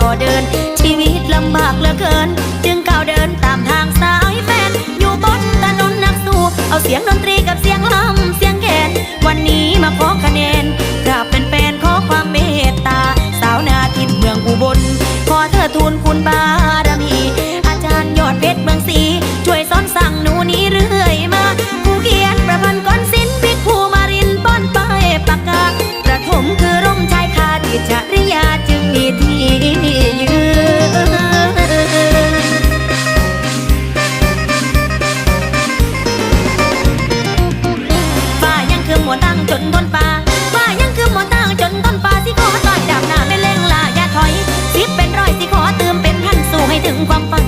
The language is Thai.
าวเดิน ชีวิตลำบากเหลือเกิน จึงก้าวเดินตามทางสายแฟน อยู่บนถนนนักสู้เอาเสียงดนตรีกับเสียงลำเสียงแขน วันนี้มาขอคะแนนกราบเป็นแฟนขอความเมตตา สาวนาทิพเมืองอุบล ขอเธอทูลคุณบา ตั้งจนต้นป่าว่ายังคือหมอตั้งจนต้นป่าสิขอตอยดาบหน้าเป็นเล่งลาอย่าถอยสิเป็นร้อยสิขอเติมเป็นพันสู่ให้ถึงความฝัน